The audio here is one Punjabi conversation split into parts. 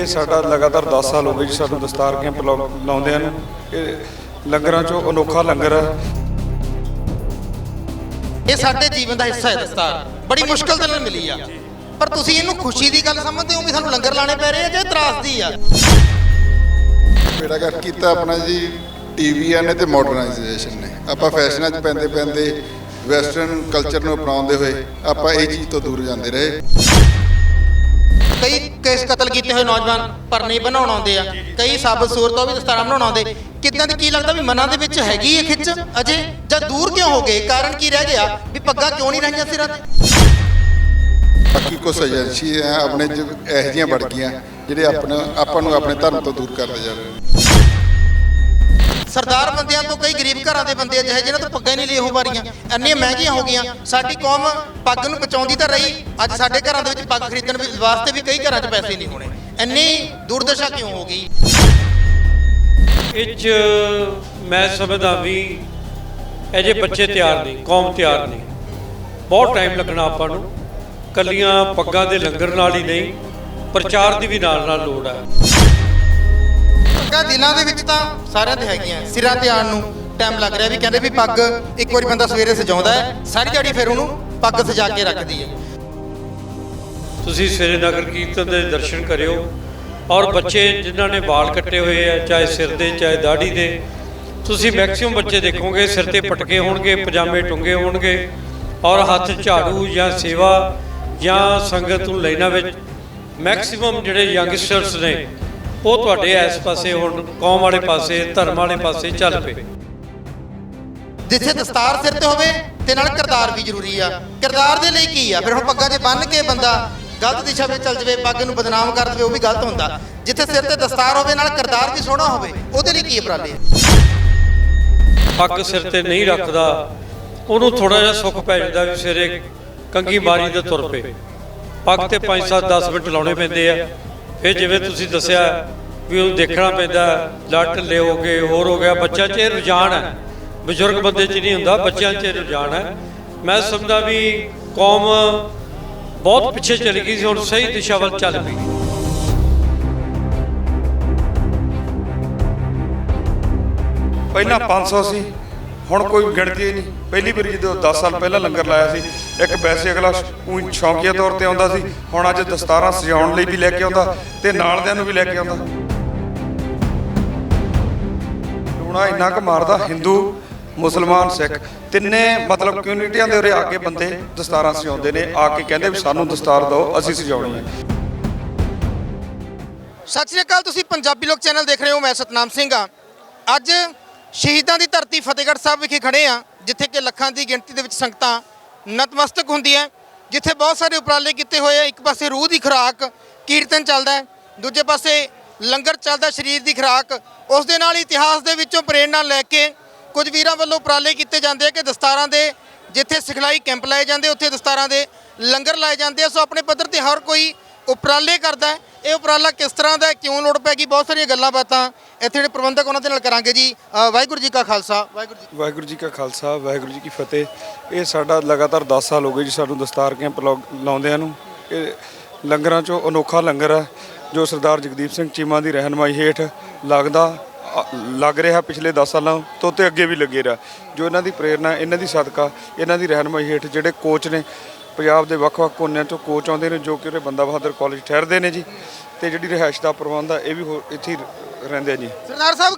ਇਹ ਸਾਡਾ ਲਗਾਤਾਰ 10 ਸਾਲ ਹੋ ਗਏ ਜੀ ਸਾਨੂੰ ਦਸਤਾਰ ਕੈਂਪ ਲਾਉ- ਲਾਉਂਦਿਆਂ ਨੂੰ। ਇਹ ਲੰਗਰਾਂ ਚੋਂ ਅਨੋਖਾ ਲੰਗਰ ਹੈ। ਇਹ ਸਾਡੇ ਜੀਵਨ ਦਾ ਹਿੱਸਾ ਹੈ ਦਸਤਾਰ। ਬੜੀ ਮੁਸ਼ਕਲ ਦੇ ਨਾਲ ਮਿਲੀ ਆ। ਪਰ ਤੁਸੀਂ ਇਹਨੂੰ ਖੁਸ਼ੀ ਦੀ ਗੱਲ ਸਮਝਦੇ ਹੋ ਵੀ ਸਾਨੂੰ ਲੰਗਰ ਲਾਣੇ ਪੈ ਰਹੇ ਆ ਜਾਂ ਤਰਾਸਦੀ ਆ? ਬੇੜਾ ਕਰ ਕੀਤਾ ਆਪਣਾ ਜੀ ਟੀਵੀਆਂ ਨੇ ਤੇ ਮਾਡਰਨਾਈਜੇਸ਼ਨ ਨੇ। ਆਪਾਂ ਫੈਸ਼ਨਾਂ 'ਚ ਪੈਂਦੇ ਪੈਂਦੇ ਵੈਸਟਰਨ ਕਲਚਰ ਨੂੰ ਅਪਣਾਉਂਦੇ ਹੋਏ ਆਪਾਂ ਇਹ ਚੀਜ਼ ਤੋਂ ਦੂਰ ਜਾਂਦੇ ਰਹੇ। ਕਈ ਕੇਸ ਕਤਲ ਕੀਤੇ ਹੋਏ ਨੌਜਵਾਨ ਪਰਨੇ ਬਣਾਉਣ ਆਉਂਦੇ ਆ। ਕਈ ਸਾਬਤ ਸੂਰਤ ਵੀ ਦਸਤਾਰਾਂ ਬਣਾਉਣ ਆਉਂਦੇ। ਕਿਦਾਂ ਦੀ ਕੀ ਲੱਗਦਾ ਵੀ ਮਨਾਂ ਦੇ ਵਿੱਚ ਹੈਗੀ ਇਹ ਖਿੱਚ ਅਜੇ? ਜਾਂ ਦੂਰ ਕਿਉਂ ਹੋ ਗਏ? ਕਾਰਨ ਕੀ ਰਹਿ ਗਿਆ? ਵੀ ਪੱਗਾਂ ਕਿਉਂ ਨਹੀਂ ਰਹੀਆਂ ਸਿਰਾਂ ਤੇ? ਬਾਕੀ ਕੁਛ ਏਜੰਸੀ ਆ ਆਪਣੇ ਇਹੋ ਜਿਹੀਆਂ ਵੜ ਗਈਆਂ, ਜਿਹੜੇ ਆਪਣੇ ਆਪਾਂ ਨੂੰ ਆਪਣੇ ਧਰਮ ਤੋਂ ਦੂਰ ਕਰਦੇ ਜਾ ਰਹੇ ਨੇ। ਸਰਦਾਰ ਬੰਦਿਆਂ ਤੋਂ ਕਈ ਗਰੀਬ ਘਰਾਂ ਦੇ ਬੰਦੇ ਅਜਿਹੇ ਜਿਹਨਾਂ ਤੋਂ ਪੱਗਾਂ ਨਹੀਂ ਲਈ ਹੋ ਪਾਰੀਆਂ ਇੰਨੀਆਂ ਮਹਿੰਗੀਆਂ ਹੋ ਗਈਆਂ। ਸਾਡੀ ਕੌਮ ਪੱਗ ਨੂੰ ਬਚਾਉਂਦੀ ਤਾਂ ਰਹੀ। ਅੱਜ ਸਾਡੇ ਘਰਾਂ ਦੇ ਵਿੱਚ ਪੱਗ ਖਰੀਦਣ ਵਾਸਤੇ ਵੀ ਕਈ ਘਰਾਂ 'ਚ ਪੈਸੇ ਨਹੀਂ ਹੋਣੇ। ਇੰਨੀ ਦੁਰਦਸ਼ਾ ਕਿਉਂ ਹੋ ਗਈ? ਇਹ 'ਚ ਮੈਂ ਸਮਝਦਾ ਵੀ ਅਜੇ ਬੱਚੇ ਤਿਆਰ ਨਹੀਂ, ਕੌਮ ਤਿਆਰ ਨਹੀਂ। ਬਹੁਤ ਟਾਈਮ ਲੱਗਣਾ ਆਪਾਂ ਨੂੰ। ਕੱਲੀਆਂ ਪੱਗਾਂ ਦੇ ਲੰਗਰ ਨਾਲ ਹੀ ਨਹੀਂ, ਪ੍ਰਚਾਰ ਦੀ ਵੀ ਨਾਲ ਨਾਲ ਲੋੜ ਹੈ। ਪੱਗਾਂ ਦਿਲਾਂ ਦੇ ਵਿੱਚ ਤਾਂ ਸਾਰਿਆਂ ਤੇ ਹੈਗੀਆਂ ਸਿਰਾਂ ਤੇ ਆਉਣ ਨੂੰ ਟਾਈਮ ਲੱਗ ਰਿਹਾ ਵੀ ਕਹਿੰਦੇ ਵੀ ਪੱਗ, ਇੱਕ ਵਾਰੀ ਬੰਦਾ ਸਵੇਰੇ ਸਜਾਉਂਦਾ ਹੈ, ਸਾਰੀ ਦਿਹਾੜੀ ਫਿਰ ਉਹਨੂੰ ਪੱਗ ਸਜਾ ਕੇ ਰੱਖਦੀ ਹੈ। ਤੁਸੀਂ ਸਵੇਰੇ ਨਗਰ ਕੀਰਤਨ ਦੇ ਦਰਸ਼ਨ ਕਰਿਓ ਔਰ ਬੱਚੇ ਜਿਨ੍ਹਾਂ ਨੇ ਵਾਲ ਕੱਟੇ ਹੋਏ ਆ, ਚਾਹੇ ਸਿਰ ਦੇ, ਚਾਹੇ ਦਾੜੀ ਦੇ, ਤੁਸੀਂ ਮੈਕਸਿਮਮ ਬੱਚੇ ਦੇਖੋਗੇ, ਸਿਰ ਤੇ ਪਟਕੇ ਹੋਣਗੇ, ਪਜਾਮੇ ਟੁੰਗੇ ਹੋਣਗੇ ਔਰ ਹੱਥ ਝਾੜੂ ਜਾਂ ਸੇਵਾ ਜਾਂ ਸੰਗਤ ਨੂੰ ਲੈਣਾ ਵਿੱਚ ਮੈਕਸਿਮਮ ਜਿਹੜੇ ਯੰਗਸਟਰਸ ਨੇ ਉਹ ਤੁਹਾਡੇ ਇਸ ਪਾਸੇ ਹੁਣ ਕੌਮ ਵਾਲੇ ਪਾਸੇ ਧਰਮ ਵਾਲੇ ਪਾਸੇ ਚੱਲ ਪਏ। ਜਿੱਥੇ ਦਸਤਾਰ ਸਿਰ ਤੇ ਹੋਵੇ ਤੇ ਨਾਲ ਕਿਰਦਾਰ ਵੀ ਜ਼ਰੂਰੀ ਆ। ਕਿਰਦਾਰ ਦੇ ਲਈ ਕੀ ਆ? ਫਿਰ ਹੁਣ ਪੱਗਾਂ 'ਚ ਬੰਨ ਕੇ ਬੰਦਾ ਗਲਤ ਦਿਸ਼ਾ ਵਿੱਚ ਚੱਲ ਜਵੇ ਪੱਗ ਨੂੰ ਬਦਨਾਮ ਕਰ ਦਵੇ ਉਹ ਵੀ ਗਲਤ ਹੁੰਦਾ। ਜਿੱਥੇ ਸਿਰ ਤੇ ਦਸਤਾਰ ਹੋਵੇ ਨਾਲ ਕਿਰਦਾਰ ਵੀ ਸੋਹਣਾ ਹੋਵੇ ਉਹਦੇ ਲਈ ਕੀ ਉਪਰਾਲੇ ਪੱਗ ਸਿਰ ਤੇ ਨਹੀਂ ਰੱਖਦਾ ਉਹਨੂੰ ਥੋੜਾ ਜਿਹਾ ਸੁੱਖ ਪੈ ਜਾਂਦਾ ਵੀ ਸਵੇਰੇ ਕੰਗੀ ਮਾਰੀ ਤੇ ਤੁਰ ਪਏ। ਪੱਗ ਤੇ 5 7 10 ਮਿੰਟ ਲਾਉਣੇ ਪੈਂਦੇ ਆ। ਫਿਰ ਜਿਵੇਂ ਤੁਸੀਂ ਦੱਸਿਆ ਵੀ ਉਹਨੂੰ ਦੇਖਣਾ ਪੈਂਦਾ, ਲੱਟ ਲੈ ਹੋ ਗਏ ਹੋਰ ਹੋ ਗਿਆ ਬੱਚਾ 'ਚ ਇਹ ਰੁਝਾਨ ਹੈ। ਬਜ਼ੁਰਗ ਬੰਦੇ 'ਚ ਨਹੀਂ ਹੁੰਦਾ, ਬੱਚਿਆਂ 'ਚ ਰੁਝਾਨ ਹੈ। ਮੈਂ ਸਮਝਦਾ ਵੀ ਕੌਮ ਬਹੁਤ ਪਿੱਛੇ ਚਲੀ ਗਈ ਸੀ, ਹੁਣ ਸਹੀ ਦਿਸ਼ਾ ਵੱਲ ਚੱਲ ਪਈ। ਪਹਿਲਾਂ 500 ਸੀ ਹੁਣ ਕੋਈ ਗਿਣਤੀ ਨਹੀਂ। ਪਹਿਲੀ ਵਾਰੀ ਜਦੋਂ 10 ਸਾਲ ਪਹਿਲਾਂ ਲੰਗਰ ਲਾਇਆ ਸੀ ਇੱਕ ਵੈਸੇ ਅਗਲਾ ਊਂ ਸ਼ੌਂਕੀਆ ਤੌਰ ਤੇ ਆਉਂਦਾ ਸੀ, ਹੁਣ ਅੱਜ ਦਸਤਾਰਾਂ ਸਜਾਉਣ ਲਈ ਵੀ ਲੈ ਕੇ ਆਉਂਦਾ ਤੇ ਨਾਲਦਿਆਂ ਨੂੰ ਵੀ ਲੈ ਕੇ ਆਉਂਦਾ। ਲੂਣਾ ਇੰਨਾ ਕੁ ਮਾਰਦਾ ਹਿੰਦੂ, ਮੁਸਲਮਾਨ, ਸਿੱਖ, ਤਿੰਨੇ ਮਤਲਬ ਕਮਿਊਨਿਟੀਆਂ ਦੇ ਉਰੇ ਆ ਕੇ ਬੰਦੇ ਦਸਤਾਰਾਂ ਸਜਾਉਂਦੇ ਨੇ, ਆ ਕੇ ਕਹਿੰਦੇ ਵੀ ਸਾਨੂੰ ਦਸਤਾਰ ਦਿਓ, ਅਸੀਂ ਸਜਾਉਣੀ ਹੈ। ਸਤਿ ਸ਼੍ਰੀ ਅਕਾਲ, ਤੁਸੀਂ ਪੰਜਾਬੀ ਲੋਕ ਚੈਨਲ ਦੇਖ ਰਹੇ ਹੋ, ਮੈਂ ਸਤਨਾਮ ਸਿੰਘ ਆ ਅੱਜ ਸ਼ਹੀਦਾਂ ਦੀ ਧਰਤੀ ਫਤਿਹਗੜ੍ਹ ਸਾਹਿਬ ਵਿਖੇ ਖੜੇ ਆ ਜਿੱਥੇ ਕਿ ਲੱਖਾਂ ਦੀ ਗਿਣਤੀ ਦੇ ਵਿੱਚ ਸੰਗਤਾਂ ਨਤਮਸਤਕ ਹੁੰਦੀ ਹੈ, ਜਿੱਥੇ ਬਹੁਤ ਸਾਰੇ ਉਪਰਾਲੇ ਕੀਤੇ ਹੋਏ ਆ। ਇੱਕ ਪਾਸੇ ਰੂਹ ਦੀ ਖੁਰਾਕ ਕੀਰਤਨ ਚੱਲਦਾ ਹੈ, ਦੂਜੇ ਪਾਸੇ ਲੰਗਰ ਚੱਲਦਾ ਸਰੀਰ ਦੀ ਖੁਰਾਕ। ਉਸ ਦੇ ਨਾਲ ਇਤਿਹਾਸ ਦੇ ਵਿੱਚੋਂ ਪ੍ਰੇਰਣਾ ਲੈ ਕੇ ਕੁਝ ਵੀਰਾਂ ਵੱਲੋਂ ਉਪਰਾਲੇ ਕੀਤੇ ਜਾਂਦੇ ਆ ਕਿ ਦਸਤਾਰਾਂ ਦੇ ਜਿੱਥੇ ਸਿਖਲਾਈ ਕੈਂਪ ਲਾਏ ਜਾਂਦੇ, ਉੱਥੇ ਦਸਤਾਰਾਂ ਦੇ ਲੰਗਰ ਲਾਏ ਜਾਂਦੇ ਆ। ਸੋ ਆਪਣੇ ਪੱਧਰ ਤੇ ਹਰ ਕੋਈ ਉਪਰਾਲੇ ਕਰਦਾ ਹੈ। ਇਹ ਉਪਰਾਲਾ ਕਿਸ ਤਰ੍ਹਾਂ ਦਾ ਕਿਉਂ ਲੋੜ ਪੈ ਗਈ? ਬਹੁਤ ਸਾਰੀਆਂ ਗੱਲਾਂ ਬਾਤਾਂ ਇੱਥੇ ਜਿਹੜੇ ਪ੍ਰਬੰਧਕ ਉਹਨਾਂ ਦੇ ਨਾਲ ਕਰਾਂਗੇ ਜੀ। ਵਾਹਿਗੁਰੂ ਜੀ ਕਾ ਖਾਲਸਾ, ਵਾਹਿਗੁਰੂ ਜੀ ਵਾਹਿਗੁਰੂ ਜੀ ਕਾ ਖਾਲਸਾ, ਵਾਹਿਗੁਰੂ ਜੀ ਕੀ ਫਤਿਹ। ਇਹ ਸਾਡਾ ਲਗਾਤਾਰ 10 ਸਾਲ ਹੋ ਗਏ ਜੀ ਸਾਨੂੰ ਦਸਤਾਰ ਕੈਂਪ ਲਾਉ- ਲਾਉਂਦਿਆਂ ਨੂੰ। ਇਹ ਲੰਗਰਾਂ ਚੋਂ ਅਨੋਖਾ ਲੰਗਰ ਹੈ, ਜੋ ਸਰਦਾਰ ਜਗਦੀਪ ਸਿੰਘ ਚੀਮਾ ਦੀ ਰਹਿਨਮਾਈ ਹੇਠ ਲੱਗਦਾ ਲੱਗ ਰਿਹਾ ਪਿਛਲੇ 10 ਸਾਲਾਂ ਤੋਂ ਤੇ ਅੱਗੇ ਵੀ ਲੱਗੇ ਰਿਹਾ। ਜੋ ਇਹਨਾਂ ਦੀ ਪ੍ਰੇਰਣਾ, ਇਹਨਾਂ ਦੀ ਸਦਕਾ, ਇਹਨਾਂ ਦੀ ਰਹਿਨਮਾਈ ਹੇਠ ਜਿਹੜੇ ਕੋਚ ਨੇ ਪੰਜਾਬ ਦੇ ਵੱਖ-ਵੱਖ ਕੋਨਿਆਂ ਤੋਂ ਕੋਚ ਆਉਂਦੇ ਨੇ ਜੋ ਕਿ ਉਰੇ ਬੰਦਾ ਬਹਾਦਰ ਕਾਲਜ ਠਹਿਰਦੇ ਨੇ ਜੀ ਤੇ ਜਿਹੜੀ ਰਿਹਾਇਸ਼ ਦਾ ਪ੍ਰਬੰਧ ਆ ਇਹ ਵੀ ਹੋਰ ਇੱਥੇ ਰਹਿੰਦੇ ਆ ਜੀ। ਸਰਦਾਰ ਸਾਹਿਬ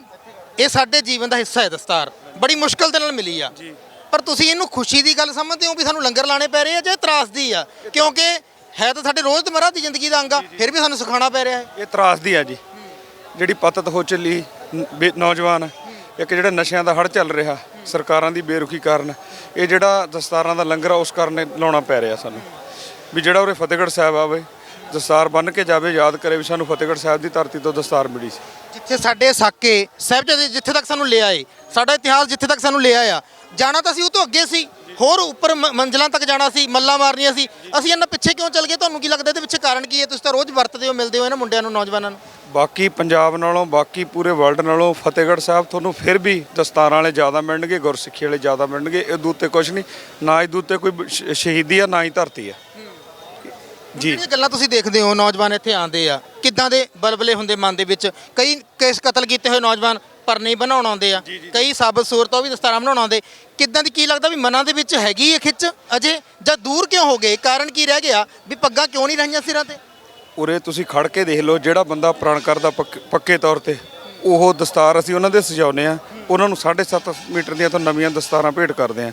ਇਹ ਸਾਡੇ ਜੀਵਨ ਦਾ ਹਿੱਸਾ ਹੈ ਦਸਤਾਰ। ਬੜੀ ਮੁਸ਼ਕਲ ਦੇ ਨਾਲ ਮਿਲੀ ਆ। ਪਰ ਤੁਸੀਂ ਇਹਨੂੰ ਖੁਸ਼ੀ ਦੀ ਗੱਲ ਸਮਝਦੇ ਹੋ ਵੀ ਸਾਨੂੰ ਲੰਗਰ ਲਾਣੇ ਪੈ ਰਹੇ ਆ ਜਾਂ ਤਰਾਸਦੀ ਆ? ਕਿਉਂਕਿ ਹੈ ਤਾਂ ਸਾਡੇ ਰੋਜ਼ਮਰਰਾ ਦੀ ਜ਼ਿੰਦਗੀ ਦਾ ਅੰਗ ਆ ਫਿਰ ਵੀ ਸਾਨੂੰ ਸਿਖਾਉਣਾ ਪੈ ਰਿਹਾ ਹੈ। ਇਹ ਤਰਾਸਦੀ ਆ ਜੀ। ਜਿਹੜੀ ਪਤਤ ਹੋ ਚੱਲੀ ਨੌਜਵਾਨ ਇੱਕ ਜਿਹੜਾ ਨਸ਼ਿਆਂ ਦਾ ਹੜ ਚੱਲ ਰਿਹਾ ਸਰਕਾਰਾਂ ਦੀ ਬੇਰੁਖੀ ਕਾਰਨ ਇਹ ਜਿਹੜਾ ਦਸਤਾਰਾਂ ਦਾ ਲੰਗਰ ਆ, ਉਸ ਕਾਰਨ ਇਹ ਲਾਉਣਾ ਪੈ ਰਿਹਾ ਸਾਨੂੰ। ਵੀ ਜਿਹੜਾ ਉਰੇ ਫਤਿਹਗੜ੍ਹ ਸਾਹਿਬ ਆਵੇ, ਦਸਤਾਰ ਬੰਨ ਕੇ ਜਾਵੇ, ਯਾਦ ਕਰੇ ਵੀ ਸਾਨੂੰ ਫਤਿਹਗੜ੍ਹ ਸਾਹਿਬ ਦੀ ਧਰਤੀ ਤੋਂ ਦਸਤਾਰ ਮਿਲੀ ਸੀ। ਜਿੱਥੇ ਸਾਡੇ ਸਾਕੇ, ਸਾਹਿਬਜ਼ਾਦੇ ਜਿੱਥੇ ਤੱਕ ਸਾਨੂੰ ਲਿਆ ਏ ਸਾਡਾ ਇਤਿਹਾਸ ਜਿੱਥੇ ਤੱਕ ਸਾਨੂੰ ਲਿਆ ਆ ਜਾਣਾ ਤਾਂ ਸੀ ਉਹ ਤੋਂ ਅੱਗੇ ਸੀ। ਹੋਰ ਉੱਪਰ ਮ- ਮੰਜ਼ਲਾਂ ਤੱਕ ਜਾਣਾ ਸੀ ਮੱਲਾਂ ਮਾਰਨੀਆਂ ਸੀ। ਅਸੀਂ ਇਹਨਾਂ ਪਿੱਛੇ ਕਿਉਂ ਚੱਲ ਗਏ? ਤੁਹਾਨੂੰ ਕੀ ਲੱਗਦਾ ਇਹਦੇ ਪਿੱਛੇ ਕਾਰਨ ਕੀ ਹੈ? ਤੁਸੀਂ ਤਾਂ ਰੋਜ਼ ਵਰਤਦੇ ਹੋ ਮਿਲਦੇ ਹੋ ਇਹਨਾਂ ਮੁੰਡਿਆਂ ਨੂੰ ਨੌਜਵਾਨਾਂ ਨੂੰ। ਬਾਕੀ ਪੰਜਾਬ ਨਾਲੋਂ ਬਾਕੀ ਪੂਰੇ ਵਰਲਡ ਨਾਲੋਂ ਫਤਿਹਗੜ੍ਹ ਸਾਹਿਬ ਤੁਹਾਨੂੰ ਫਿਰ ਵੀ ਦਸਤਾਰਾਂ ਵਾਲੇ ਜ਼ਿਆਦਾ ਮਿਲਣਗੇ ਗੁਰਸਿੱਖੀ ਵਾਲੇ ਜ਼ਿਆਦਾ ਮਿਲਣਗੇ। ਇਹ ਦੂਤੇ ਕੁਝ ਨਹੀਂ ਨਾ ਇਹ ਦੂਤੇ ਕੋਈ ਸ਼- ਸ਼ਹੀਦੀ ਆ ਨਾ ਹੀ ਧਰਤੀ ਆ। ਜੀ। ਜਿਹੜੀਆਂ ਗੱਲਾਂ ਤੁਸੀਂ ਦੇਖਦੇ ਹੋ? ਨੌਜਵਾਨ ਇੱਥੇ ਆਉਂਦੇ ਆ। ਕਿੱਦਾਂ ਦੇ ਬਲਬਲੇ ਹੁੰਦੇ ਮਨ ਦੇ ਵਿੱਚ? ਕਈ ਕੇਸ ਕਤਲ ਕੀਤੇ ਹੋਏ ਨੌਜਵਾਨ ਪਰ ਨਹੀਂ ਬਣਾਉਣ ਆਉਂਦੇ ਆ। ਕਈ ਸਾਬਤ ਸੂਰਤ ਉਹ ਵੀ ਦਸਤਾਰਾਂ ਬਣਾਉਣ ਆਉਂਦੇ। ਕਿੱਦਾਂ ਦੀ ਕੀ ਲੱਗਦਾ ਵੀ ਮਨਾਂ ਦੇ ਵਿੱਚ ਹੈਗੀ ਇਹ ਖਿੱਚ ਅਜੇ ਜਾਂ ਦੂਰ ਕਿਉਂ ਹੋ ਗਏ? ਕਾਰਨ ਕੀ ਰਹਿ ਗਿਆ ਵੀ ਪੱਗਾਂ ਕਿਉਂ ਨਹੀਂ ਰਹੀਆਂ ਸਿਰਾਂ ਤੇ? ਉਰੇ ਤੁਸੀਂ ਖੜ ਕੇ ਦੇਖ ਲਓ ਜਿਹੜਾ ਬੰਦਾ ਪ੍ਰਣ ਕਰਦਾ ਪੱਕ- ਪੱਕੇ ਤੌਰ ਤੇ। ਉਹ ਦਸਤਾਰ ਅਸੀਂ ਉਹਨਾਂ ਦੇ ਸਜਾਉਨੇ ਆ। ਉਹਨਾਂ ਨੂੰ 7.5 ਮੀਟਰ ਦੀਆਂ ਤੋਂ ਨਵੀਆਂ ਦਸਤਾਰਾਂ ਭੇਟ ਕਰਦੇ ਆ।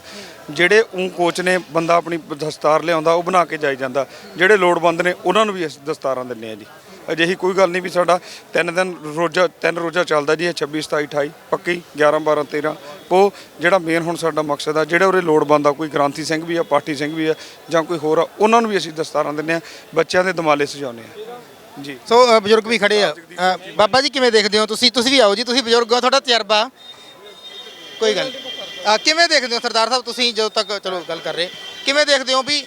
ਜਿਹੜੇ ਉਹ ਕੋਚ ਨੇ ਬੰਦਾ ਆਪਣੀ ਦਸਤਾਰ ਲਿਆਉਂਦਾ ਉਹ ਬਣਾ ਕੇ ਜਾਈ ਜਾਂਦਾ। ਜਿਹੜੇ ਲੋੜਵੰਦ ਨੇ ਉਹਨਾਂ ਨੂੰ ਵੀ ਅਸੀਂ ਦਸਤਾਰਾਂ ਦਿੰਨੇ ਆ ਜੀ। ਅਜਿਹੀ ਕੋਈ ਗੱਲ ਨਹੀਂ ਵੀ ਸਾਡਾ ਤਿੰਨ ਦਿਨ ਰੋਜ਼ਾ ਤਿੰਨ ਰੋਜ਼ਾ ਚੱਲਦਾ ਜੀ ਇਹ 26 27 28 ਪੱਕੀ 11 12 13 ਉਹ ਜਿਹੜਾ ਮੇਨ ਹੁਣ ਸਾਡਾ ਮਕਸਦ ਆ ਜਿਹੜੇ ਉਰੇ ਲੋੜਵੰਦ ਆ ਕੋਈ ਗ੍ਰਾਂਥੀ ਸਿੰਘ ਵੀ ਆ ਪਾਠੀ ਸਿੰਘ ਵੀ ਆ ਜਾਂ ਕੋਈ ਹੋਰ ਆ ਉਹਨਾਂ ਨੂੰ ਵੀ ਅਸੀਂ ਦਸਤਾਰਾਂ ਦਿੰਨੇ ਆ ਬੱਚਿਆਂ ਦੇ ਦਿਮਾਲੇ ਸਜਾਉਨੇ ਆ ਜੀ। ਸੋ ਅ, ਬਜ਼ੁਰਗ ਵੀ ਖੜੇ ਆ। ਅ, ਬਾਬਾ ਜੀ ਕਿਵੇਂ ਦੇਖਦੇ ਹੋ ਤੁਸੀਂ? ਤੁਸੀਂ ਵੀ ਆਓ ਜੀ ਤੁਸੀਂ ਬਜ਼ੁਰਗ ਹੋ ਤੁਹਾਡਾ ਤਜਰਬਾ। ਕੋਈ ਗੱਲ ਨਹੀਂ। ਅ, ਕਿਵੇਂ ਦੇਖਦੇ ਹੋ ਸਰਦਾਰ ਸਾਹਿਬ? ਤੁਸੀਂ ਜਦੋਂ ਤੱਕ ਚਲੋ ਗੱਲ ਕਰ ਰਹੇ। ਕਿਵੇਂ ਦੇਖਦੇ ਹੋ ਵੀ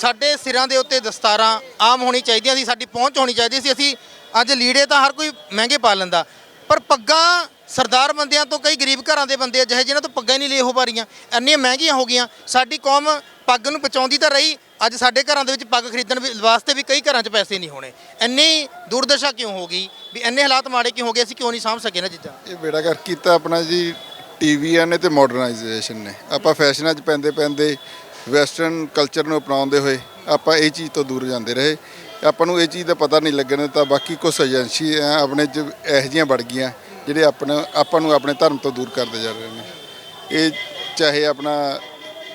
ਸਾਡੇ ਸਿਰਾਂ ਦੇ ਉੱਤੇ ਦਸਤਾਰਾਂ ਆਮ ਹੋਣੀ ਚਾਹੀਦੀਆਂ ਸੀ, ਸਾਡੀ ਪਹੁੰਚ ਹੋਣੀ ਚਾਹੀਦੀ ਸੀ। ਅਸੀਂ ਅੱਜ ਲੀੜੇ ਤਾਂ ਹਰ ਕੋਈ ਮਹਿੰਗੇ ਪਾ ਲੈਂਦਾ। ਪਰ ਪੱਗਾਂ ਸਰਦਾਰ ਬੰਦਿਆਂ ਤੋਂ ਕਈ ਗਰੀਬ ਘਰਾਂ ਦੇ ਬੰਦੇ ਅਜਿਹੇ ਜਿਹਨਾਂ ਤੋਂ ਪੱਗਾਂ ਹੀ ਨਹੀਂ ਲੈ ਹੋ ਪਾ ਰਹੀਆਂ, ਇੰਨੀਆਂ ਮਹਿੰਗੀਆਂ ਹੋ ਗਈਆਂ। ਸਾਡੀ ਕੌਮ ਪੱਗ ਨੂੰ ਬਚਾਉਂਦੀ ਤਾਂ ਰਹੀ, ਅੱਜ ਸਾਡੇ ਘਰਾਂ ਦੇ ਵਿੱਚ ਪੱਗ ਖਰੀਦਣ ਵਾਸਤੇ ਵੀ ਕਈ ਘਰਾਂ 'ਚ ਪੈਸੇ ਨਹੀਂ ਹੋਣੇ। ਇੰਨੀ ਦੁਰਦਸ਼ਾ ਕਿਉਂ ਹੋ ਗਈ? ਵੀ ਇੰਨੇ ਹਾਲਾਤ ਮਾੜੇ ਕਿਉਂ ਹੋ ਗਏ? ਅਸੀਂ ਕਿਉਂ ਨਹੀਂ ਸਾਂਭ ਸਕੇ ਨਾ ਚੀਜ਼ਾਂ? ਇਹ ਬੇੜਾ ਕਰ ਕੀਤਾ ਆਪਣਾ ਜੀ, ਟੀਵੀਆਂ ਨੇ ਤੇ ਮਾਡਰਨਾਈਜੇਸ਼ਨ ਨੇ। ਆਪਾਂ ਫੈਸ਼ਨਾਂ 'ਚ ਪੈਂਦੇ ਪੈਂਦੇ ਵੈਸਟਰਨ ਕਲਚਰ ਨੂੰ ਅਪਣਾਉਂਦੇ ਹੋਏ ਆਪਾਂ ਇਹ ਚੀਜ਼ ਤੋਂ ਦੂਰ ਜਾਂਦੇ ਰਹੇ। ਆਪਾਂ ਨੂੰ ਇਹ ਚੀਜ਼ ਦਾ ਪਤਾ ਨਹੀਂ ਲੱਗਣ ਤਾਂ ਬਾਕੀ ਕੁਝ ਏਜੰਸੀ ਆਪਣੇ 'ਚ ਇਹੋ ਜਿਹੀਆਂ ਵੜ ਗਈਆਂ, ਜਿਹੜੇ ਆਪਣਾ, ਆਪਾਂ ਨੂੰ ਆਪਣੇ ਧਰਮ ਤੋਂ ਦੂਰ ਕਰਦੇ ਜਾ ਰਹੇ ਨੇ। ਇਹ ਚਾਹੇ ਆਪਣਾ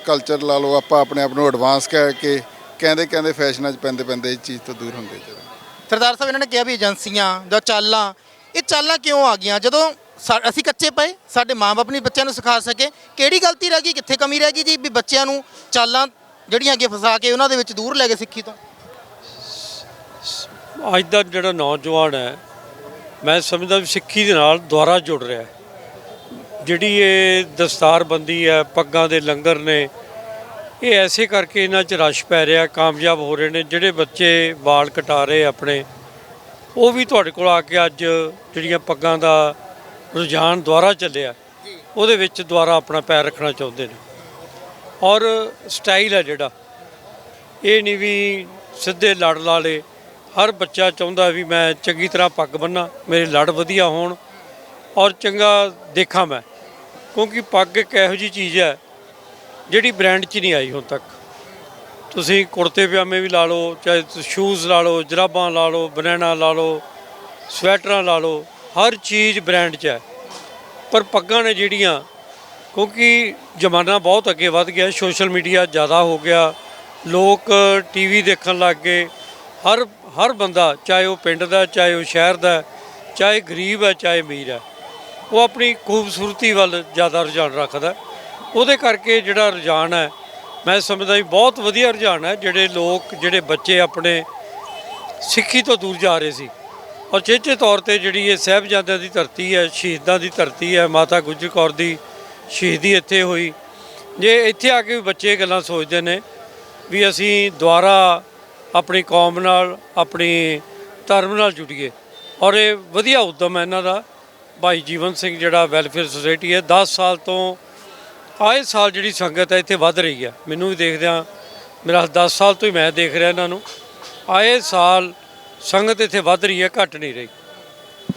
ਕਲਚਰ ਲਾ ਲਓ, ਆਪਾਂ ਆਪਣੇ ਆਪ ਨੂੰ ਐਡਵਾਂਸ ਕਹਿ ਕੇ, ਕਹਿੰਦੇ ਕਹਿੰਦੇ ਫੈਸ਼ਨਾਂ 'ਚ ਪੈਂਦੇ ਪੈਂਦੇ ਇਸ ਚੀਜ਼ ਤੋਂ ਦੂਰ ਹੁੰਦੇ ਜਾ ਰਹੇ ਸਰਦਾਰ ਸਾਹਿਬ, ਇਹਨਾਂ ਨੇ ਕਿਹਾ ਵੀ ਏਜੰਸੀਆਂ, ਜਾਂ ਚਾਲਾਂ, ਇਹ ਚਾਲਾਂ ਕਿਉਂ ਆ ਗਈਆਂ? ਜਦੋਂ ਸਾ- ਅਸੀਂ ਕੱਚੇ ਪਏ, ਸਾਡੇ ਮਾਪੇ ਨਹੀਂ ਬੱਚਿਆਂ ਨੂੰ ਸਿਖਾ ਸਕੇ। ਕਿਹੜੀ ਗਲਤੀ ਰਹਿ ਗਈ? ਕਿੱਥੇ ਕਮੀ ਰਹਿ ਗਈ ਜੀ? ਵੀ ਬੱਚਿਆਂ ਨੂੰ ਚਾਲਾਂ ਜਿਹੜੀਆਂ ਅੱਗੇ ਫਸਾ ਕੇ ਉਹਨਾਂ ਦੇ ਵਿੱਚ ਦੂਰ ਲੈ ਗਏ ਸਿੱਖੀ ਤੋਂ। ਅੱਜ ਦਾ ਜਿਹੜਾ ਨੌਜਵਾਨ ਹੈ, ਮੈਂ ਸਮਝਦਾ ਵੀ ਸਿੱਖੀ ਦੇ ਨਾਲ ਦੁਆਰਾ ਜੁੜ ਰਿਹਾ ਹੈ। ਜਿਹੜੀ ਇਹ ਦਸਤਾਰਬੰਦੀ ਹੈ, ਪੱਗਾਂ ਦੇ ਲੰਗਰ ਨੇ, ਇਹ ਐਸੇ ਕਰਕੇ ਇਹਨਾਂ 'ਚ ਰਸ਼ ਪੈ ਰਿਹਾ, ਕਾਮਯਾਬ ਹੋ ਰਹੇ ਨੇ, ਜਿਹੜੇ ਬੱਚੇ ਵਾਲ ਕਟਾ ਰਹੇ ਆਪਣੇ, ਉਹ ਵੀ ਤੁਹਾਡੇ ਕੋਲ ਆ ਕੇ ਅੱਜ ਜਿਹੜੀਆਂ ਪੱਗਾਂ ਦਾ ਰੁਝਾਨ ਦੁਆਰਾ ਚੱਲਿਆ। ਉਹਦੇ ਵਿੱਚ ਦੁਆਰਾ ਆਪਣਾ ਪੈਰ ਰੱਖਣਾ ਚਾਹੁੰਦੇ ਨੇ। ਔਰ ਸਟਾਈਲ ਹੈ ਜਿਹੜਾ। ਇਹ ਨਹੀਂ ਵੀ ਸਿੱਧੇ ਲੜ ਲਾਲੇ। ਹਰ ਬੱਚਾ ਚਾਹੁੰਦਾ ਵੀ ਮੈਂ ਚੰਗੀ ਤਰ੍ਹਾਂ ਪੱਗ ਬੰਨਾਂ ਮੇਰੇ ਲੜ ਵਧੀਆ ਹੋਣ ਔਰ ਚੰਗਾ ਦੇਖਾਂ ਮੈਂ। ਕਿਉਂਕਿ ਪੱਗ ਇੱਕ ਇਹੋ ਜੀ ਚੀਜ਼ ਹੈ ਜਿਹੜੀ ਬ੍ਰਾਂਡ 'ਚ ਨਹੀਂ ਆਈ ਹੁਣ ਤੱਕ। ਤੁਸੀਂ ਕੁੜਤੇ ਪਜਾਮੇ ਵੀ ਲਾ ਲਓ ਚਾਹੇ ਸ਼ੂਜ਼ ਲਾ ਲਓ ਜਰਾਬਾਂ ਲਾ ਲਓ ਬਨੈਣਾ ਲਾ ਲਓ ਸਵੈਟਰਾਂ ਲਾ ਲਓ। ਹਰ ਚੀਜ਼ ਬ੍ਰਾਂਡ 'ਚ ਹੈ। ਪਰ ਪੱਗਾਂ ਨੇ ਜਿਹੜੀਆਂ, ਕਿਉਂਕਿ ਜ਼ਮਾਨਾ ਬਹੁਤ ਅੱਗੇ ਵੱਧ ਗਿਆ ਸੋਸ਼ਲ ਮੀਡੀਆ ਜ਼ਿਆਦਾ ਹੋ ਗਿਆ, ਲੋਕ ਟੀਵੀ ਦੇਖਣ ਲੱਗ ਗਏ, ਹਰ ਹਰ ਬੰਦਾ, ਚਾਹੇ ਉਹ ਪਿੰਡ ਦਾ, ਚਾਹੇ ਉਹ ਸ਼ਹਿਰ ਦਾ, ਚਾਹੇ ਗਰੀਬ ਹੈ, ਚਾਹੇ ਅਮੀਰ ਹੈ, ਉਹ ਆਪਣੀ ਖੂਬਸੂਰਤੀ ਵੱਲ ਜ਼ਿਆਦਾ ਰੁਝਾਨ ਰੱਖਦਾ ਉਹਦੇ ਕਰਕੇ ਜਿਹੜਾ ਰੁਝਾਨ ਹੈ, ਮੈਂ ਸਮਝਦਾ ਵੀ ਬਹੁਤ ਵਧੀਆ ਰੁਝਾਨ ਹੈ, ਜਿਹੜੇ ਲੋਕ, ਜਿਹੜੇ ਬੱਚੇ ਆਪਣੇ ਸਿੱਖੀ ਤੋਂ ਦੂਰ ਜਾ ਰਹੇ ਸੀ। ਔਰ ਚੇਚੇ ਤੌਰ ਤੇ ਜਿਹੜੀ ਇਹ ਸਾਹਿਬਜ਼ਾਦਿਆਂ ਦੀ ਧਰਤੀ ਹੈ, ਸ਼ਹੀਦਾਂ ਦੀ ਧਰਤੀ ਹੈ, ਮਾਤਾ ਗੁਜਰ ਕੌਰ ਦੀ ਸ਼ਹੀਦੀ ਇੱਥੇ ਹੋਈ। ਜੇ ਇੱਥੇ ਆ ਕੇ ਵੀ ਬੱਚੇ ਇਹ ਗੱਲਾਂ ਸੋਚਦੇ ਨੇ ਵੀ ਅਸੀਂ ਦੁਆਰਾ ਆਪਣੀ ਕੌਮ ਨਾਲ, ਆਪਣੀ ਧਰਮ ਨਾਲ ਜੁੜੀਏ। ਔਰ ਇਹ ਵਧੀਆ ਉਦਮ ਹੈ ਇਹਨਾਂ ਦਾ। ਭਾਈ ਜੀਵਨ ਸਿੰਘ ਜਿਹੜਾ ਵੈਲਫੇਅਰ ਸੁਸਾਇਟੀ ਹੈ 10 ਸਾਲ ਤੋਂ ਆਏ ਸਾਲ ਜਿਹੜੀ ਸੰਗਤ ਹੈ ਇੱਥੇ ਵੱਧ ਰਹੀ ਹੈ। ਮੈਨੂੰ ਵੀ ਦੇਖਦਿਆਂ ਮੇਰਾ 10 ਸਾਲ ਤੋਂ ਹੀ ਮੈਂ ਦੇਖ ਰਿਹਾ ਇਹਨਾਂ ਨੂੰ। ਆਏ ਸਾਲ ਸੰਗਤ ਇੱਥੇ ਵੱਧ ਰਹੀ ਹੈ ਘਟ ਨਹੀਂ ਰਹੀ।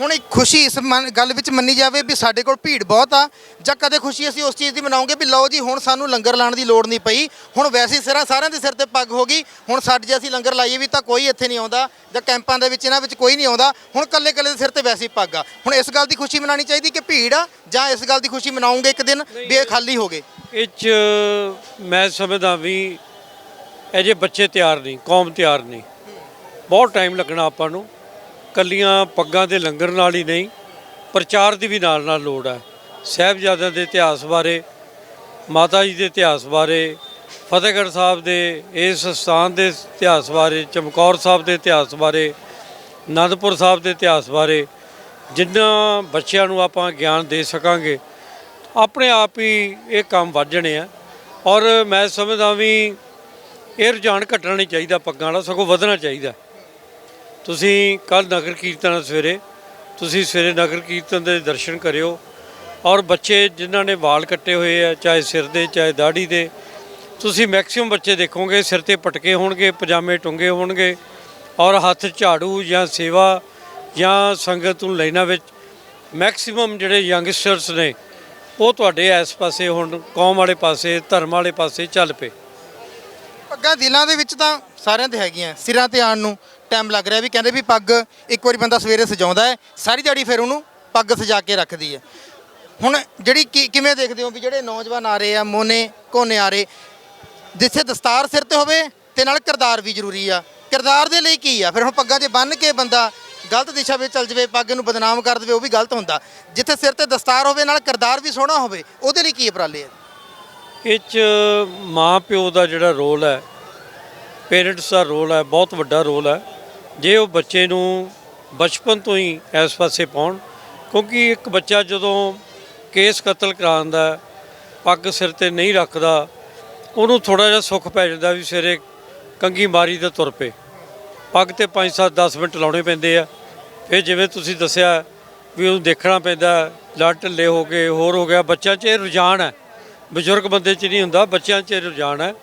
ਹੁਣ ਇੱਕ ਖੁਸ਼ੀ ਇਸ ਮਨ- ਗੱਲ ਵਿੱਚ ਮੰਨੀ ਜਾਵੇ ਵੀ ਸਾਡੇ ਕੋਲ ਭੀੜ ਬਹੁਤ ਆ ਜਾਂ ਕਦੇ ਖੁਸ਼ੀ ਅਸੀਂ ਉਸ ਚੀਜ਼ ਦੀ ਮਨਾਉਂਗੇ ਵੀ ਲਓ ਜੀ ਹੁਣ ਸਾਨੂੰ ਲੰਗਰ ਲਾਉਣ ਦੀ ਲੋੜ ਨਹੀਂ ਪਈ ਹੁਣ ਵੈਸੇ ਹੀ ਸਿਰਾਂ ਸਾਰਿਆਂ ਦੇ ਸਿਰ ਤੇ ਪੱਗ ਹੋ ਗਈ ਹੁਣ ਸਾਡੇ ਜੇ ਅਸੀਂ ਲੰਗਰ ਲਾਈਏ ਵੀ ਤਾਂ ਕੋਈ ਇੱਥੇ ਨਹੀਂ ਆਉਂਦਾ ਜਾਂ ਕੈਂਪਾਂ ਦੇ ਵਿੱਚ ਇਹਨਾਂ ਵਿੱਚ ਕੋਈ ਨਹੀਂ ਆਉਂਦਾ ਹੁਣ ਕੱਲੇ ਕੱਲੇ ਦੇ ਸਿਰ ਤੇ ਵੈਸੇ ਹੀ ਪੱਗ ਆ। ਹੁਣ ਇਸ ਗੱਲ ਦੀ ਖੁਸ਼ੀ ਮਨਾਣੀ ਚਾਹੀਦੀ ਕਿ ਭੀੜ ਆ ਜਾਂ ਇਸ ਗੱਲ ਦੀ ਖੁਸ਼ੀ ਮਨਾਉਂਗੇ ਇੱਕ ਦਿਨ ਵੀ ਇਹ ਖਾਲੀ ਹੋ ਗਏ। ਇਹ 'ਚ ਮੈਂ ਸਮਝਦਾ ਵੀ ਅਜੇ ਬੱਚੇ ਤਿਆਰ ਨਹੀਂ ਕੌਮ ਤਿਆਰ ਨਹੀਂ ਬਹੁਤ ਟਾਈਮ ਲੱਗਣਾ ਆਪਾਂ ਨੂੰ। ਕੱਲੀਆਂ ਪੱਗਾਂ ਦੇ ਲੰਗਰ ਨਾਲ ਹੀ ਨਹੀਂ, ਪ੍ਰਚਾਰ ਦੀ ਵੀ ਨਾਲ ਨਾਲ ਲੋੜ ਹੈ। ਸਾਹਿਬਜ਼ਾਦਿਆਂ ਦੇ ਇਤਿਹਾਸ ਬਾਰੇ, ਮਾਤਾ ਜੀ ਦੇ ਇਤਿਹਾਸ ਬਾਰੇ, ਫਤਿਹਗੜ੍ਹ ਸਾਹਿਬ ਦੇ ਇਸ ਸਥਾਨ ਦੇ ਇਤਿਹਾਸ ਬਾਰੇ, ਚਮਕੌਰ ਸਾਹਿਬ ਦੇ ਇਤਿਹਾਸ ਬਾਰੇ, ਅਨੰਦਪੁਰ ਸਾਹਿਬ ਦੇ ਇਤਿਹਾਸ ਬਾਰੇ, ਜਿੰਨਾ ਬੱਚਿਆਂ ਨੂੰ ਆਪਾਂ ਗਿਆਨ ਦੇ ਸਕਾਂਗੇ, ਆਪਣੇ ਆਪ ਹੀ ਇਹ ਕੰਮ ਵੱਧ ਜਾਣੇ ਆ। ਔਰ ਮੈਂ ਸਮਝਦਾ ਵੀ ਇਹ ਰੁਝਾਨ ਘਟਣਾ ਨਹੀਂ ਚਾਹੀਦਾ ਪੱਗਾਂ ਵਾਲਾ, ਸਗੋਂ ਵਧਣਾ ਚਾਹੀਦਾ। ਤੁਸੀਂ ਕੱਲ ਨਗਰ ਕੀਰਤਨ ਆ ਸਵੇਰੇ, ਤੁਸੀਂ ਸਵੇਰੇ ਨਗਰ ਕੀਰਤਨ ਦੇ ਦਰਸ਼ਨ ਕਰਿਓ ਔਰ ਬੱਚੇ ਜਿਨ੍ਹਾਂ ਨੇ ਵਾਲ ਕੱਟੇ ਹੋਏ ਆ, ਚਾਹੇ ਸਿਰ ਦੇ, ਚਾਹੇ ਦਾੜੀ ਦੇ, ਤੁਸੀਂ ਮੈਕਸਿਮਮ ਬੱਚੇ ਦੇਖੋਗੇ, ਸਿਰ ਤੇ ਪਟਕੇ ਹੋਣਗੇ, ਪਜਾਮੇ ਟੁੰਗੇ ਹੋਣਗੇ ਔਰ ਹੱਥ ਝਾੜੂ ਜਾਂ ਸੇਵਾ ਜਾਂ ਸੰਗਤ ਨੂੰ ਲੈਣਾ ਵਿੱਚ ਮੈਕਸਿਮਮ ਜਿਹੜੇ ਯੰਗਸਟਰਸ ਨੇ, ਉਹ ਤੁਹਾਡੇ ਇਸ ਪਾਸੇ ਹੁਣ ਕੌਮ ਵਾਲੇ ਪਾਸੇ, ਧਰਮ ਵਾਲੇ ਪਾਸੇ ਚੱਲ ਪਏ। ਪੱਗਾਂ ਦਿਲਾਂ ਦੇ ਵਿੱਚ ਤਾਂ ਸਾਰਿਆਂ ਦੇ ਹੈਗੀਆਂ, ਸਿਰਾਂ ਤੇ ਆਉਣ ਨੂੰ ਟਾਈਮ ਲੱਗ ਰਿਹਾ ਵੀ ਕਹਿੰਦੇ ਵੀ ਪੱਗ ਇੱਕ ਵਾਰੀ ਬੰਦਾ ਸਵੇਰੇ ਸਜਾਉਂਦਾ ਹੈ, ਸਾਰੀ ਦਿਹਾੜੀ ਫਿਰ ਉਹਨੂੰ ਪੱਗ ਸਜਾ ਕੇ ਰੱਖਦੀ ਹੈ। ਹੁਣ ਜਿਹੜੀ ਕੀ- ਕਿਵੇਂ ਦੇਖਦੇ ਹੋ ਵੀ ਜਿਹੜੇ ਨੌਜਵਾਨ ਆ ਰਹੇ ਆ, ਮੋਨੇ ਕੋਨੇ ਆ ਰਹੇ, ਜਿੱਥੇ ਦਸਤਾਰ ਸਿਰ ਤੇ ਹੋਵੇ ਤੇ ਨਾਲ ਕਿਰਦਾਰ ਵੀ ਜ਼ਰੂਰੀ ਆ। ਕਿਰਦਾਰ ਦੇ ਲਈ ਕੀ ਆ? ਫਿਰ ਹੁਣ ਪੱਗਾਂ 'ਚ ਬੰਨ ਕੇ ਬੰਦਾ ਗਲਤ ਦਿਸ਼ਾ ਵਿੱਚ ਚੱਲ ਜਾਵੇ, ਪੱਗ ਨੂੰ ਬਦਨਾਮ ਕਰ ਦੇਵੇ, ਉਹ ਵੀ ਗਲਤ ਹੁੰਦਾ। ਜਿੱਥੇ ਸਿਰ ਤੇ ਦਸਤਾਰ ਹੋਵੇ, ਨਾਲ ਕਿਰਦਾਰ ਵੀ ਸੋਹਣਾ ਹੋਵੇ, ਉਹਦੇ ਲਈ ਕੀ ਉਪਰਾਲੇ? ਆ ਇਹ 'ਚ ਮਾਂ ਪਿਓ ਦਾ ਜਿਹੜਾ ਰੋਲ ਹੈ ਪੇਰੈਂਟਸ ਦਾ ਰੋਲ ਹੈ, ਬਹੁਤ ਵੱਡਾ ਰੋਲ ਹੈ। ਜੇ ਉਹ ਬੱਚੇ ਨੂੰ ਬਚਪਨ ਤੋਂ ਹੀ ਇਸ ਪਾਸੇ ਪਾਉਣ, ਕਿਉਂਕਿ ਇੱਕ ਬੱਚਾ ਜਦੋਂ ਕੇਸ ਕਤਲ ਕਰਾਉਂਦਾ, ਪੱਗ ਸਿਰ ਤੇ ਨਹੀਂ ਰੱਖਦਾ, ਉਹਨੂੰ ਥੋੜਾ ਜਿਹਾ ਸੁੱਖ ਪੈ ਜਾਂਦਾ ਵੀ ਸਵੇਰੇ ਕੰਗੀ ਮਾਰੀ ਤੇ ਤੁਰ ਪਏ। ਪੱਗ ਤੇ 5-7 10 ਮਿੰਟ ਲਾਉਣੇ ਪੈਂਦੇ ਆ। ਫਿਰ ਜਿਵੇਂ ਤੁਸੀਂ ਦੱਸਿਆ ਵੀ ਉਹਨੂੰ ਦੇਖਣਾ ਪੈਂਦਾ ਲੱਟ ਢਿੱਲੇ ਹੋ ਗਏ, ਹੋਰ ਹੋ ਗਿਆ ਬੱਚਾ 'ਚ ਇਹ ਰੁਝਾਨ ਹੈ। ਬਜ਼ੁਰਗ ਬੰਦੇ 'ਚ ਨਹੀਂ ਹੁੰਦਾ, ਬੱਚਿਆਂ 'ਚ ਇਹ ਰੁਝਾਨ ਹੈ।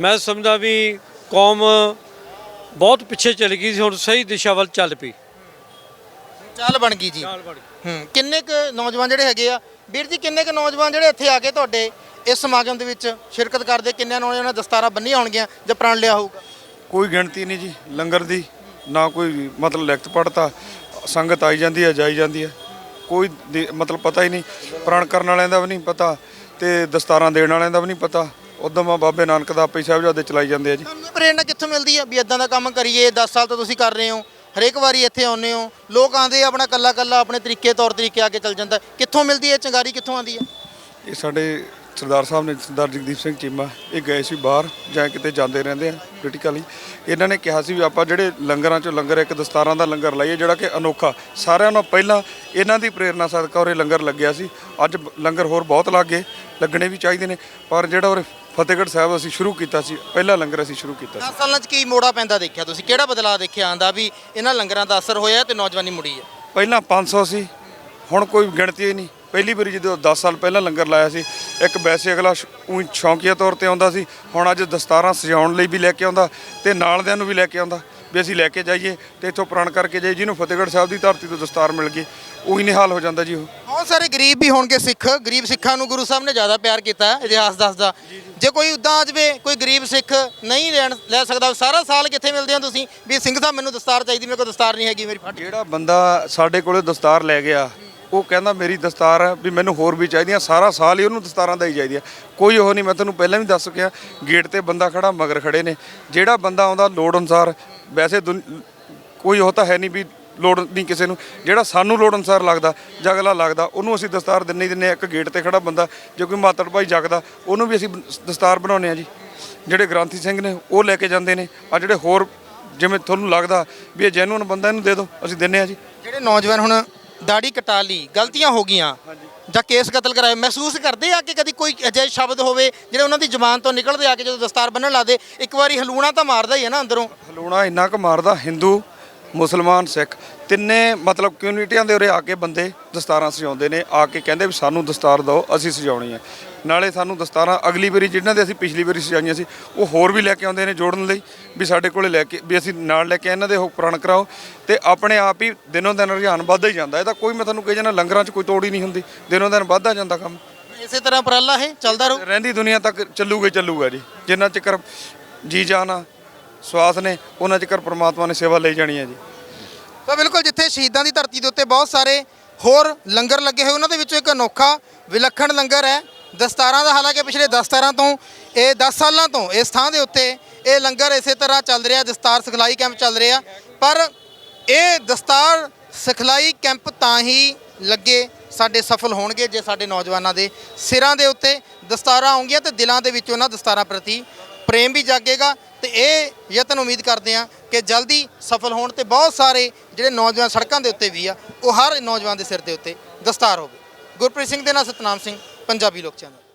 ਮੈਂ ਸਮਝਦਾ ਵੀ ਕੌਮ ਬਹੁਤ ਪਿੱਛੇ ਚਲੀ ਗਈ ਸੀ ਹੁਣ ਸਹੀ ਦਿਸ਼ਾ ਵੱਲ ਚੱਲ ਪਈ। ਚਾਲ ਬਣ ਗਈ ਜੀ। ਹੂੰ ਕਿੰਨੇ ਕੁ ਨੌਜਵਾਨ ਜਿਹੜੇ ਹੈਗੇ ਆ? ਵੀਰ ਜੀ ਕਿੰਨੇ ਕੁ ਨੌਜਵਾਨ ਜਿਹੜੇ ਇੱਥੇ ਆ ਕੇ ਤੁਹਾਡੇ ਇਸ ਸਮਾਗਮ ਦੇ ਵਿੱਚ? ਸ਼ਿਰਕਤ ਕਰਦੇ ਕਿੰਨੇ ਨੌਜਵਾਨਾਂ ਦਸਤਾਰਾਂ ਬੰਨੀਆਂ ਹੋਣਗੀਆਂ ਜਾਂ ਪ੍ਰਣ ਲਿਆ ਹੋਊਗਾ? ਕੋਈ ਗਿਣਤੀ ਨਹੀਂ ਜੀ ਲੰਗਰ ਦੀ ਨਾ ਕੋਈ ਮਤਲਬ ਲਿਖਤ ਪੜਤਾ ਸੰਗਤ ਆਈ ਜਾਂਦੀ ਹੈ ਜਾਈ ਜਾਂਦੀ ਹੈ ਕੋਈ ਦੇ- ਮਤਲਬ ਪਤਾ ਹੀ ਨਹੀਂ ਪ੍ਰਣ ਕਰਨ ਵਾਲਿਆਂ ਦਾ ਵੀ ਨਹੀਂ ਪਤਾ ਤੇ ਦਸਤਾਰਾਂ ਦੇਣ ਵਾਲਿਆਂ ਦਾ ਵੀ ਨਹੀਂ ਪਤਾ। ਉਦੋਂ ਆ ਬਾਬੇ ਨਾਨਕ ਦਾ ਆਪੇ ਸਾਹਿਬਜ਼ਾਦੇ ਚਲਾਈ ਜਾਂਦੇ ਆ ਜੀ। ਤੁਹਾਨੂੰ ਪ੍ਰੇਰਣਾ ਕਿੱਥੋਂ ਮਿਲਦੀ ਹੈ ਵੀ ਇਦਾਂ ਦਾ ਕੰਮ ਕਰੀਏ 10 ਸਾਲ ਤੋਂ ਤੁਸੀਂ ਕਰ ਰਹੇ ਹੋ, ਹਰੇਕ ਵਾਰੀ ਇੱਥੇ ਆਉਂਦੇ ਹੋ। ਲੋਕ ਆਉਂਦੇ ਆਪਣਾ ਕੱਲਾ ਕੱਲਾ ਆਪਣੇ ਤਰੀਕੇ, ਤੌਰ ਤਰੀਕੇ ਆ ਕੇ ਚੱਲ ਜਾਂਦਾ। ਕਿੱਥੋਂ ਮਿਲਦੀ ਹੈ ਚੰਗਾਰੀ, ਕਿੱਥੋਂ ਆਉਂਦੀ ਹੈ ਇਹ ਸਾਡੇ ਸਰਦਾਰ ਸਾਹਿਬ ਨੇ, ਸਰਦਾਰ ਜਗਦੀਪ ਸਿੰਘ ਚੀਮਾ, ਇਹ ਗਏ ਸੀ ਬਾਹਰ, ਜਾਂ ਕਿਤੇ ਜਾਂਦੇ ਰਹਿੰਦੇ ਆ ਪੋਲੀਟੀਕਲੀ ਇਹਨਾਂ ਨੇ ਕਿਹਾ ਸੀ ਵੀ ਆਪਾਂ ਜਿਹੜੇ ਲੰਗਰਾਂ ਚੋਂ ਲੰਗਰ, ਇੱਕ ਦਸਤਾਰਾਂ ਦਾ ਲੰਗਰ ਲਾਈਏ, ਜਿਹੜਾ ਕਿ ਅਨੋਖਾ। ਸਾਰਿਆਂ ਨਾਲੋਂ ਪਹਿਲਾਂ ਇਹਨਾਂ ਦੀ ਪ੍ਰੇਰਣਾ ਸਦਕਾ ਉਰੇ ਲੰਗਰ ਲੱਗਿਆ ਸੀ। ਅੱਜ ਲੰਗਰ ਹੋਰ ਬਹੁਤ ਲੱਗ ਗਏ, ਲੱਗਣੇ ਵੀ ਚਾਹੀਦੇ ਨੇ, ਪਰ ਜਿਹੜਾ ਉਰੇ ਫਤਿਹਗੜ੍ਹ ਸਾਹਿਬ ਅਸੀਂ ਸ਼ੁਰੂ ਕੀਤਾ ਸੀ ਪਹਿਲਾ ਲੰਗਰ ਅਸੀਂ ਸ਼ੁਰੂ ਕੀਤਾ ਸੀ। 10 ਸਾਲਾਂ 'ਚ ਕੀ ਮੋੜਾ ਪੈਂਦਾ ਦੇਖਿਆ ਤੁਸੀਂ? ਕਿਹੜਾ ਬਦਲਾਅ ਦੇਖਿਆ ਆਂਦਾ ਵੀ ਇਹਨਾਂ ਲੰਗਰਾਂ ਦਾ ਅਸਰ ਹੋਇਆ ਤੇ ਨੌਜਵਾਨੀ ਮੁੜੀ ਹੈ? ਪਹਿਲਾਂ 500 ਸੀ ਹੁਣ ਕੋਈ ਗਿਣਤੀ ਹੀ ਨਹੀਂ। ਪਹਿਲੀ ਵਾਰੀ ਜਦੋਂ 10 ਸਾਲ ਪਹਿਲਾਂ ਲੰਗਰ ਲਾਇਆ ਸੀ ਇੱਕ ਵੈਸੇ ਅਗਲਾ ਊਂ ਸ਼ੌਂਕੀਆ ਤੌਰ ਤੇ ਆਉਂਦਾ ਸੀ ਹੁਣ ਅੱਜ ਦਸਤਾਰਾਂ ਸਜਾਉਣ ਲਈ ਵੀ ਲੈ ਕੇ ਆਉਂਦਾ ਤੇ ਨਾਲਦਿਆਂ ਨੂੰ ਵੀ ਲੈ ਕੇ ਆਉਂਦਾ ਵੀ ਅਸੀਂ ਲੈ ਕੇ ਜਾਈਏ ਤੇ ਇੱਥੋਂ ਪ੍ਰਣ ਕਰਕੇ ਜਾਈਏ ਜਿਹਨੂੰ ਫਤਿਹਗੜ੍ਹ ਸਾਹਿਬ ਦੀ ਧਰਤੀ ਤੋਂ ਦਸਤਾਰ ਮਿਲ ਗਈ। ਉਹੀ ਨਿਹਾਲ ਹੋ ਜਾਂਦਾ ਜੀ ਉਹ। ਬਹੁਤ ਸਾਰੇ ਗਰੀਬ ਵੀ ਹੋਣਗੇ ਸਿੱਖ। ਗਰੀਬ ਸਿੱਖਾਂ ਨੂੰ ਗੁਰੂ ਸਾਹਿਬ ਨੇ ਜ਼ਿਆਦਾ ਪਿਆਰ ਕੀਤਾ ਹੈ, ਇਤਿਹਾਸ ਦੱਸਦਾ। ਜੇ ਕੋਈ ਉਦਾਂ ਆ ਜਾਵੇ ਕੋਈ ਗਰੀਬ ਸਿੱਖ ਨਹੀਂ ਲੈਣ ਲੈ ਸਕਦਾ ਸਾਰਾ ਸਾਲ ਕਿੱਥੇ ਮਿਲਦੇ ਹੋ ਤੁਸੀਂ? ਵੀ ਸਿੰਘ ਸਾਹਿਬ ਮੈਨੂੰ ਦਸਤਾਰ ਚਾਹੀਦੀ ਮੇਰੇ ਕੋਲ ਦਸਤਾਰ ਨਹੀਂ ਹੈਗੀ ਮੇਰੀ ਫਟ। ਜਿਹੜਾ ਬੰਦਾ ਸਾਡੇ ਕੋਲੇ ਦਸਤਾਰ ਲੈ ਗਿਆ ਉਹ ਕਹਿੰਦਾ ਮੇਰੀ ਦਸਤਾਰ ਹੈ ਵੀ ਮੈਨੂੰ ਹੋਰ ਵੀ ਚਾਹੀਦੀਆਂ ਸਾਰਾ ਸਾਲ ਹੀ ਉਹਨੂੰ ਦਸਤਾਰਾਂ ਦਾ ਹੀ ਚਾਹੀਦੀਆਂ। ਕੋਈ ਉਹ ਨਹੀਂ ਮੈਂ ਤੁਹਾਨੂੰ ਪਹਿਲਾਂ ਵੀ ਦੱਸ ਚੁੱਕਿਆ ਗੇਟ ਤੇ ਬੰਦਾ ਖੜਾ ਮਗਰ ਖੜੇ ਨੇ। ਜਿਹੜਾ ਬੰਦਾ ਆਉਂਦਾ ਲੋੜ ਅਨੁਸਾਰ ਵੈਸੇ ਦੁਨ- ਕੋਈ ਉਹ ਤਾਂ ਹੈ ਨਹੀਂ ਵੀ ਲੋੜ ਨਹੀਂ ਕਿਸੇ ਨੂੰ। ਜਿਹੜਾ ਸਾਨੂੰ ਲੋੜ ਅਨੁਸਾਰ ਲੱਗਦਾ ਜਾਂ ਅਗਲਾ ਲੱਗਦਾ ਉਹਨੂੰ ਅਸੀਂ ਦਸਤਾਰ ਦਿੰਨੇ ਹੀ ਦਿੰਨੇ। ਇੱਕ ਗੇਟ ਤੇ ਖੜਾ ਬੰਦਾ ਜੇ ਕੋਈ ਮਾਤੜ ਭਾਈ ਜਗਦਾ ਉਹਨੂੰ ਵੀ ਅਸੀਂ ਦਸਤਾਰ ਬਣਾਉਂਦੇ ਆ ਜੀ। ਜਿਹੜੇ ਗ੍ਰਾਂਥੀ ਸਿੰਘ ਨੇ ਉਹ ਲੈ ਕੇ ਜਾਂਦੇ ਨੇ। ਆ ਜਿਹੜੇ ਹੋਰ ਜਿਵੇਂ ਤੁਹਾਨੂੰ ਲੱਗਦਾ ਵੀ ਇਹ ਜੈਨੂਨ ਬੰਦਾ ਇਹਨੂੰ ਦੇ ਦਿਓ ਅਸੀਂ ਦਿੰਨੇ ਆ ਜੀ। ਜਿਹੜੇ ਨੌਜਵਾਨ ਹੁਣ ਦਾੜੀ ਕਟਾ ਲਈ ਗਲਤੀਆਂ ਹੋ ਗਈਆਂ ਜਾਂ ਕੇਸ ਕਤਲ ਕਰਾਏ ਮਹਿਸੂਸ ਕਰਦੇ ਆ ਕਿ ਕਦੀ ਕੋਈ ਅਜਿਹੇ ਸ਼ਬਦ ਹੋਵੇ ਜਿਹੜੇ ਉਹਨਾਂ ਦੀ ਜ਼ੁਬਾਨ ਤੋਂ ਨਿਕਲਦੇ ਆ ਕੇ ਜਦੋਂ ਦਸਤਾਰ ਬੰਨਣ ਲਾਦੇ ਇੱਕ ਵਾਰੀ ਹਲੂਣਾ ਤਾਂ ਮਾਰਦਾ ਹੀ ਹੈ ਨਾ ਅੰਦਰੋਂ। ਹਲੂਣਾ ਇੰਨਾ ਕੁ ਮਾਰਦਾ ਹਿੰਦੂ ਮੁਸਲਮਾਨ ਸਿੱਖ ਤਿੰਨੇ ਮਤਲਬ ਕਮਿਊਨਿਟੀਆਂ ਦੇ ਉਰੇ ਆ ਕੇ ਬੰਦੇ ਦਸਤਾਰਾਂ ਸਜਾਉਂਦੇ ਨੇ ਆ ਕੇ ਕਹਿੰਦੇ ਵੀ ਸਾਨੂੰ ਦਸਤਾਰ ਦਿਓ ਅਸੀਂ ਸਜਾਉਣੀ ਹੈ। ਨਾਲੇ ਸਾਨੂੰ ਦਸਤਾਰਾਂ ਅਗਲੀ ਵਾਰੀ ਜਿਹਨਾਂ ਦੇ ਅਸੀਂ ਪਿਛਲੀ ਵਾਰੀ ਸਜਾਈਆਂ ਸੀ ਉਹ ਹੋਰ ਵੀ ਲੈ ਕੇ ਆਉਂਦੇ ਨੇ ਜੋੜਨ ਲਈ ਵੀ ਸਾਡੇ ਕੋਲੇ ਲੈ ਕੇ ਵੀ ਅਸੀਂ ਨਾਲ ਲੈ ਕੇ ਇਹਨਾਂ ਦੇ ਉਹ ਪ੍ਰਣ ਕਰਾਓ। ਤੇ ਆਪਣੇ ਆਪ ਹੀ ਦਿਨੋਂ ਦਿਨ ਰੁਝਾਨ ਵੱਧਦਾ ਹੀ ਜਾਂਦਾ ਇਹ ਤਾਂ ਕੋਈ ਮੈਂ ਤੁਹਾਨੂੰ ਕਹੀ ਜਾਣਾ ਲੰਗਰਾਂ 'ਚ ਕੋਈ ਤੋੜ ਹੀ ਨਹੀਂ ਹੁੰਦੀ ਦਿਨੋਂ ਦਿਨ ਵੱਧਦਾ ਜਾਂਦਾ ਕੰਮ। ਇਸੇ ਤਰ੍ਹਾਂ ਉਪਰਾਲਾ ਇਹ ਚੱਲਦਾ ਰਹੂ? ਰਹਿੰਦੀ ਦੁਨੀਆ ਤੱਕ ਚੱਲੂਗਾ ਹੀ ਚੱਲੂਗਾ ਜੀ ਜਿੰਨਾ ਚਿਕਰ ਜੀ ਜਾਨਾ ਸਵਾਸ ਨੇ, ਉਹਨਾਂ ਚਿਕਰ ਪ੍ਰਮਾਤਮਾ ਨੇ ਸੇਵਾ ਲਈ ਜਾਣੀ ਹੈ ਜੀ। ਤਾਂ ਬਿਲਕੁਲ ਜਿੱਥੇ ਸ਼ਹੀਦਾਂ ਦੀ ਧਰਤੀ ਦੇ ਉੱਤੇ ਬਹੁਤ ਸਾਰੇ ਹੋਰ ਲੰਗਰ ਲੱਗੇ ਹੋਏ, ਉਹਨਾਂ ਦੇ ਵਿੱਚੋਂ ਇੱਕ ਅਨੋਖਾ ਵਿਲੱਖਣ ਲੰਗਰ ਹੈ। ਦਸਤਾਰਾਂ ਦਾ, ਹਾਲਾਂਕਿ ਪਿਛਲੇ 10 17 ਤੋਂ, ਇਹ 10 ਸਾਲਾਂ ਤੋਂ ਇਸ ਥਾਂ ਦੇ ਉੱਤੇ ਇਹ ਲੰਗਰ ਇਸੇ ਤਰ੍ਹਾਂ ਚੱਲ ਰਿਹਾ, ਦਸਤਾਰ ਸਿਖਲਾਈ ਕੈਂਪ ਚੱਲ ਰਿਹਾ। ਪਰ ਇਹ ਦਸਤਾਰ ਸਿਖਲਾਈ ਕੈਂਪ ਤਾਂ ਹੀ ਲੱਗੇ, ਸਾਡੇ ਸਫਲ ਹੋਣਗੇ ਜੇ ਸਾਡੇ ਨੌਜਵਾਨਾਂ ਦੇ ਸਿਰਾਂ ਦੇ ਉੱਤੇ ਦਸਤਾਰਾਂ ਆਉਂਗੀਆਂ ਤੇ ਦਿਲਾਂ ਦੇ ਵਿੱਚ ਉਹਨਾਂ ਦਸਤਾਰਾਂ ਪ੍ਰਤੀ ਪ੍ਰੇਮ ਵੀ ਜਾਗੇਗਾ। ਤੇ ਇਹ ਯਤਨ ਉਮੀਦ ਕਰਦੇ ਹਾਂ ਕਿ ਜਲਦੀ ਸਫਲ ਹੋਣ ਤੇ ਬਹੁਤ ਸਾਰੇ ਜਿਹੜੇ ਨੌਜਵਾਨ ਸੜਕਾਂ ਦੇ ਉੱਤੇ ਵੀ ਆ, ਉਹ ਹਰ ਨੌਜਵਾਨ ਦੇ ਸਿਰ ਦੇ ਉੱਤੇ ਦਸਤਾਰ ਹੋਵੇ। ਗੁਰਪ੍ਰੀਤ ਸਿੰਘ ਦੇ ਨਾਲ ਸਤਨਾਮ ਸਿੰਘ, ਪੰਜਾਬੀ ਲੋਕ ਚੈਨਲ।